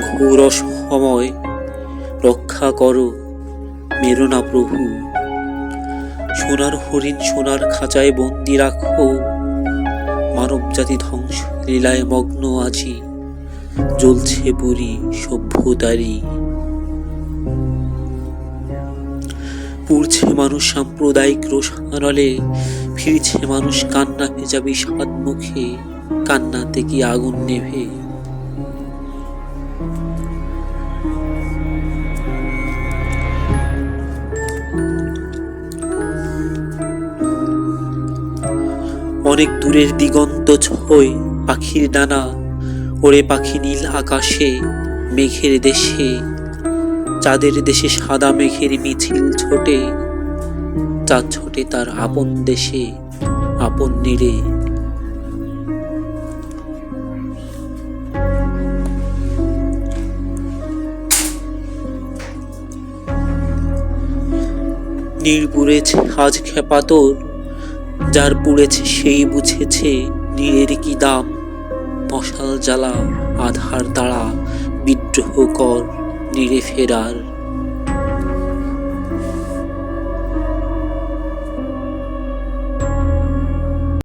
ঘোর সময় রক্ষা করো মেরো না প্রভু। সোনার হরিণ সোনার খাঁচায় বন্দি রাখো। মানব জাতি ধ্বংস, লীলায় মগ্ন আছি। জ্বলছে পুরী সভ্যতারি পুড়ছে মানুষ সাম্প্রদায়িক রোষানলে, ফিরছে মানুষ কান্না ভেজা বিষাদ মুখে। কান্নাতে কি আগুন নেভে? অনেক দূরের দিগন্ত ছয় পাখির ডানা, ওরে পাখি নীল আকাশে, মেঘের দেশে। চাঁদের দেশে সাদা মেঘের মিছিল ছোটে, চাঁদ ছোটে তার আপন দেশে, আপন নীড় পুড়েছে আজ খেপাতর যার পুড়েছে সেই বুঝেছে নীড়ের কি দাম। মশাল জ্বালা, আধার তাড়া, বিদ্রোহ কর নীরে ফেরার